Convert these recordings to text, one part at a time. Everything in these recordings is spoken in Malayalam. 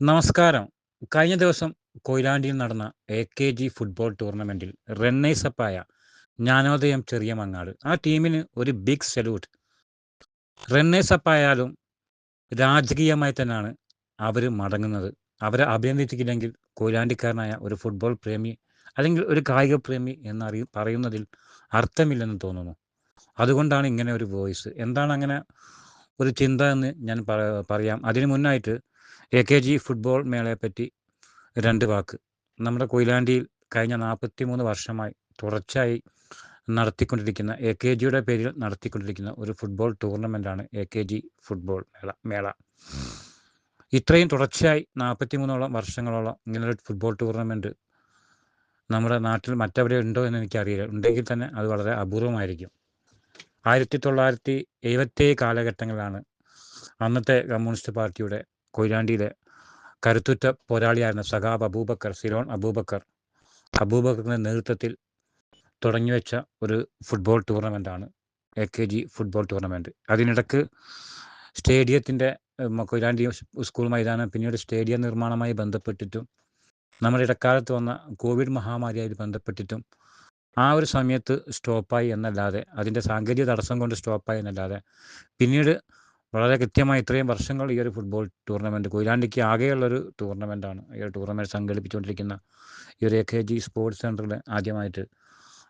നമസ്കാരം. കഴിഞ്ഞ ദിവസം കൊയിലാണ്ടിയിൽ നടന്ന എ കെ ജി ഫുട്ബോൾ ടൂർണമെന്റിൽ റണ്ണേഴ്സപ്പായ ജ്ഞാനോദയം ചെറിയ മങ്ങാട്. ആ ടീമിന് ഒരു ബിഗ് സല്യൂട്ട് റണ്ണേഴ്സപ്പായാലും രാജകീയമായി തന്നെയാണ് അവർ മടങ്ങുന്നത്. അവരെ അഭിനന്ദിച്ചില്ലെങ്കിൽ കൊയിലാണ്ടിക്കാരനായ ഒരു ഫുട്ബോൾ പ്രേമി അല്ലെങ്കിൽ ഒരു കായിക പ്രേമി എന്നറിയ പറയുന്നതിൽ അർത്ഥമില്ലെന്ന് തോന്നുന്നു. അതുകൊണ്ടാണ് ഇങ്ങനെ ഒരു വോയിസ് എന്താണ് അങ്ങനെ ഒരു ചിന്ത എന്ന് ഞാൻ പറയാം. അതിനു മുന്നായിട്ട് എ കെ ജി ഫുട്ബോൾ മേളയെപ്പറ്റി രണ്ട് വാക്ക്. നമ്മുടെ കൊയിലാണ്ടിയിൽ കഴിഞ്ഞ നാൽപ്പത്തി മൂന്ന് വർഷമായി തുടർച്ചയായി നടത്തിക്കൊണ്ടിരിക്കുന്ന എ കെ ജിയുടെ പേരിൽ നടത്തിക്കൊണ്ടിരിക്കുന്ന ഒരു ഫുട്ബോൾ ടൂർണമെന്റാണ് എ കെ ജി ഫുട്ബോൾ മേള മേള. ഇത്രയും തുടർച്ചയായി നാൽപ്പത്തി മൂന്നോളം വർഷങ്ങളോളം ഇങ്ങനൊരു ഫുട്ബോൾ ടൂർണമെന്റ് നമ്മുടെ നാട്ടിൽ മറ്റെവിടെ ഉണ്ടോ എന്ന് എനിക്കറിയില്ല. ഉണ്ടെങ്കിൽ തന്നെ അത് വളരെ അപൂർവമായിരിക്കും. ആയിരത്തി തൊള്ളായിരത്തി എഴുപത്തേഴ് കാലഘട്ടങ്ങളിലാണ് അന്നത്തെ കമ്മ്യൂണിസ്റ്റ് പാർട്ടിയുടെ കൊയിലാണ്ടിയിലെ കരുത്തുറ്റ പോരാളിയായിരുന്ന സഖാബ് അബൂബക്കർ സിലോൺ അബൂബക്കർ അബൂബക്കറിന്റെ നേതൃത്വത്തിൽ തുടങ്ങിവെച്ച ഒരു football ടൂർണമെന്റാണ് A K G football tournament അതിനിടക്ക് സ്റ്റേഡിയത്തിന്റെ കൊയിലാണ്ടി സ്കൂൾ മൈതാനം പിന്നീട് സ്റ്റേഡിയം നിർമ്മാണമായി ബന്ധപ്പെട്ടിട്ടും നമ്മുടെ ഇടക്കാലത്ത് വന്ന കോവിഡ് മഹാമാരിയായി ബന്ധപ്പെട്ടിട്ടും ആ ഒരു സമയത്ത് സ്റ്റോപ്പായി എന്നല്ലാതെ അതിന്റെ സാങ്കേതിക തടസ്സം കൊണ്ട് സ്റ്റോപ്പായി എന്നല്ലാതെ പിന്നീട് വളരെ കൃത്യമായി ഇത്രയും വർഷങ്ങൾ ഈ ഒരു ഫുട്ബോൾ ടൂർണമെന്റ് കൊയിലാണ്ടിക്ക് ആകെയുള്ളൊരു ടൂർണമെന്റാണ് ഈ ഒരു ടൂർണമെന്റ് സംഘടിപ്പിച്ചുകൊണ്ടിരിക്കുന്ന ഈ ഒരു എ കെ ജി സ്പോർട്സ് സെന്ററിൽ ആദ്യമായിട്ട്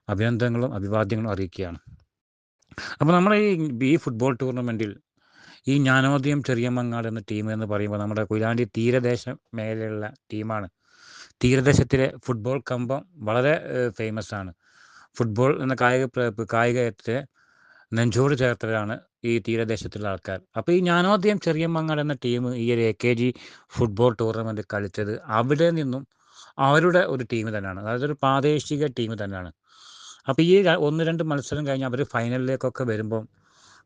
അഭിനന്ദനങ്ങളും അഭിവാദ്യങ്ങളും അറിയിക്കുകയാണ്. അപ്പോൾ നമ്മുടെ ഈ ഈ ഫുട്ബോൾ ടൂർണമെന്റിൽ ഈ ജ്ഞാനോദയം ചെറിയമങ്ങാട് എന്ന ടീം എന്ന് പറയുമ്പോൾ നമ്മുടെ കൊയിലാണ്ടി തീരദേശ മേഖലയിലുള്ള ടീമാണ് തീരദേശത്തിലെ ഫുട്ബോൾ കമ്പം വളരെ ഫേമസ് ആണ്. ഫുട്ബോൾ എന്ന കായിക കായികത്തെ നെഞ്ചോട് ചേർത്തവരാണ് ഈ തീരദേശത്തുള്ള ആൾക്കാർ. അപ്പോൾ ഈ ഞാനോദ്യം ചെറിയ മങ്ങാട് എന്ന ടീം ഈ ഒരു A K G football tournament കളിച്ചത് അവിടെ നിന്നും അവരുടെ ഒരു ടീം തന്നെയാണ്. അതായത് ഒരു പ്രാദേശിക ടീം തന്നെയാണ്. അപ്പോൾ ഈ ഒന്ന് രണ്ട് മത്സരം കഴിഞ്ഞ് അവർ ഫൈനലിലേക്കൊക്കെ വരുമ്പം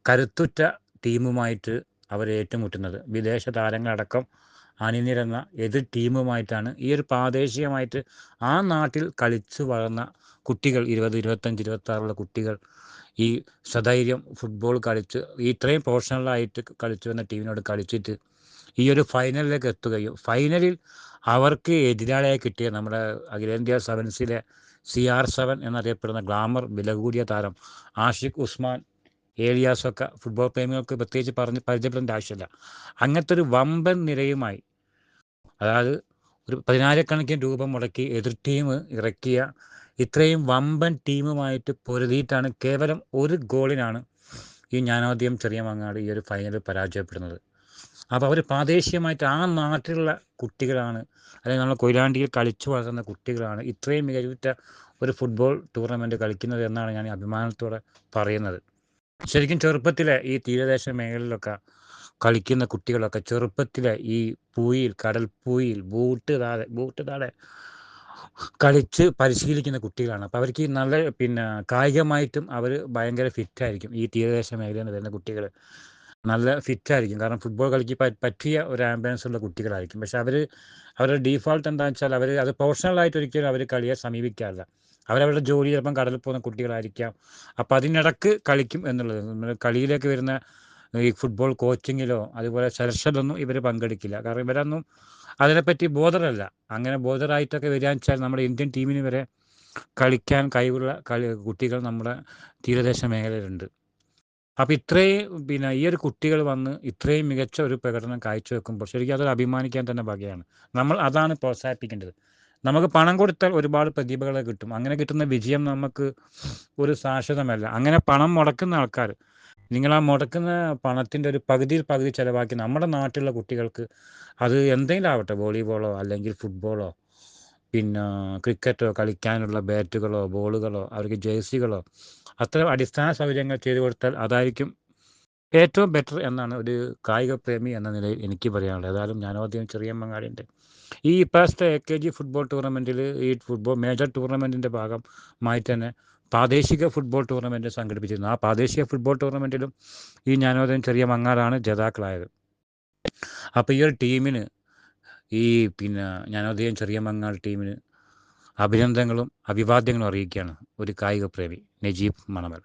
കരുത്തുറ്റ ടീമുമായിട്ട് അവർ ഏറ്റുമുട്ടുന്നത്. വിദേശ താരങ്ങളടക്കം അണിനിരന്ന എതിർ ടീമുമായിട്ടാണ് ഈ ഒരു പ്രാദേശികമായിട്ട് ആ നാട്ടിൽ കളിച്ചു വളർന്ന കുട്ടികൾ ഇരുപത് ഇരുപത്തഞ്ച് ഇരുപത്താറുള്ള കുട്ടികൾ ഈ സധൈര്യം ഫുട്ബോൾ കളിച്ച് ഇത്രയും പ്രൊഫഷണലായിട്ട് കളിച്ചു വന്ന ടീമിനോട് കളിച്ചിട്ട് ഈ ഒരു ഫൈനലിലേക്ക് എത്തുകയും ഫൈനലിൽ അവർക്ക് എതിരാളിയായി കിട്ടിയ നമ്മുടെ അഖിലേന്ത്യാ സെവൻസിലെ സി ആർ സെവൻ എന്നറിയപ്പെടുന്ന ഗ്ലാമർ വില കൂടിയ താരം ആഷിഖ് ഉസ്മാൻ ഏലിയാസൊക്കെ ഫുട്ബോൾ പ്രേമികൾക്ക് പ്രത്യേകിച്ച് പറഞ്ഞ് പരിചയപ്പെടേണ്ട ആവശ്യമില്ല. അങ്ങനത്തെ ഒരു വമ്പൻ നിരയുമായി അതായത് ഒരു പതിനായിരക്കണക്കിന് രൂപ മുടക്കി എതിർ ടീം ഇറക്കിയ ഇത്രയും വമ്പൻ ടീമുമായിട്ട് പൊരുതിയിട്ടാണ് കേവലം ഒരു ഗോളിനാണ് ഈ ജ്ഞാനോദയം ചെറിയ മങ്ങാട് ഈ ഒരു ഫൈനൽ പരാജയപ്പെടുന്നത്. അപ്പോൾ അവർ പ്രാദേശികമായിട്ട് ആ നാട്ടിലുള്ള കുട്ടികളാണ് അല്ലെങ്കിൽ നമ്മൾ കൊയിലാണ്ടിയിൽ കളിച്ചു വളർന്ന കുട്ടികളാണ് ഇത്രയും മികവുറ്റ ഒരു ഫുട്ബോൾ ടൂർണമെന്റ് കളിക്കുന്നത് എന്നാണ് ഞാൻ അഭിമാനത്തോടെ പറയുന്നത്. ശരിക്കും ചെറുപ്പത്തിലെ ഈ തീരദേശ മേഖലയിലൊക്കെ കളിക്കുന്ന കുട്ടികളൊക്കെ ചെറുപ്പത്തിലെ ഈ പൂയിൽ കടൽ പൂയിൽ ബൂട്ട് താഴെ ബൂട്ട് താഴെ കളിച്ച് പരിശീലിക്കുന്ന കുട്ടികളാണ്. അപ്പോൾ അവർക്ക് നല്ല പിന്നെ കായികമായിട്ടും അവർ ഭയങ്കര ഫിറ്റായിരിക്കും. ഈ തീരദേശ മേഖലയിൽ നിന്ന് വരുന്ന കുട്ടികൾ നല്ല ഫിറ്റായിരിക്കും. കാരണം ഫുട്ബോൾ കളിക്ക് പറ്റിയ ഒരു ആംബുലൻസ് ഉള്ള കുട്ടികളായിരിക്കും. പക്ഷെ അവർ അവരുടെ ഡീഫോൾട്ട് എന്താണെന്ന് വെച്ചാൽ അവർ അത് പ്രൊഫഷണലായിട്ട് ഒരിക്കലും അവർ കളിയെ സമീപിക്കാറില്ല. അവരവരുടെ ജോലി ചിലപ്പം കടലിൽ പോകുന്ന കുട്ടികളായിരിക്കാം. അപ്പം അതിനിടക്ക് കളിക്കും എന്നുള്ളത്. കളിയിലേക്ക് വരുന്ന ഈ ഫുട്ബോൾ കോച്ചിങ്ങിലോ അതുപോലെ സെലക്ഷനിലൊന്നും ഇവർ പങ്കെടുക്കില്ല. കാരണം ഇവരൊന്നും അതിനെപ്പറ്റി ബോധരല്ല. അങ്ങനെ ബോധറായിട്ടൊക്കെ വരികയെന്ന് വെച്ചാൽ നമ്മുടെ ഇന്ത്യൻ ടീമിന് വരെ കളിക്കാൻ കഴിവുള്ള കളി കുട്ടികൾ നമ്മുടെ തീരദേശ മേഖലയിലുണ്ട്. അപ്പോൾ ഇത്രയും പിന്നെ ഈ ഒരു കുട്ടികൾ വന്ന് ഇത്രയും മികച്ച ഒരു പ്രകടനം കാഴ്ചവെക്കുമ്പോൾ ശരിക്കും അതൊരു അഭിമാനിക്കാൻ തന്നെ വകയാണ്. നമ്മൾ അതാണ് പ്രോത്സാഹിപ്പിക്കേണ്ടത്. നമുക്ക് പണം കൊടുത്താൽ ഒരുപാട് പ്രതിഭകളെ കിട്ടും. അങ്ങനെ കിട്ടുന്ന വിജയം നമുക്ക് ഒരു ശാശ്വതമല്ല അങ്ങനെ പണം മുടക്കുന്ന ആൾക്കാർ നിങ്ങൾ ആ മുടക്കുന്ന പണത്തിന്റെ ഒരു പകുതിയിൽ പകുതി ചിലവാക്കി നമ്മുടെ നാട്ടിലുള്ള കുട്ടികൾക്ക് അത് എന്തെങ്കിലും ആവട്ടെ വോളിബോളോ അല്ലെങ്കിൽ ഫുട്ബോളോ പിന്നെ ക്രിക്കറ്റോ കളിക്കാനുള്ള ബാറ്റുകളോ ബോളുകളോ അവർക്ക് ജേഴ്സികളോ അത്ര അടിസ്ഥാന സൗകര്യങ്ങൾ ചെയ്തു കൊടുത്താൽ അതായിരിക്കും ഏറ്റവും ബെറ്റർ എന്നാണ് ഒരു കായിക പ്രേമി എന്ന നിലയിൽ എനിക്ക് പറയാനുള്ളത്. ഏതായാലും ഞാനോദ്യം ചെറിയ മങ്ങാടിന്റെ ഈ ഇപ്പോഴത്തെ എ കെ ജി ഫുട്ബോൾ ടൂർണമെന്റിൽ ഈ ഫുട്ബോൾ മേജർ ടൂർണമെന്റിന്റെ ഭാഗമായിട്ട് തന്നെ പ്രാദേശിക ഫുട്ബോൾ ടൂർണമെന്റ് സംഘടിപ്പിച്ചിരുന്നു. ആ പ്രാദേശിക ഫുട്ബോൾ ടൂർണമെന്റിലും ഈ ജ്ഞാനോദയം ചെറിയ മങ്ങാടാണ് ജേതാക്കളായത്. അപ്പോൾ ഈ ഒരു ടീമിന് ഈ പിന്നെ ജ്ഞാനോദയം ചെറിയ മങ്ങാട് ടീമിന് അഭിനന്ദനങ്ങളും അഭിവാദ്യങ്ങളും അറിയിക്കുകയാണ് ഒരു കായിക പ്രേമി നജീബ് മണമൽ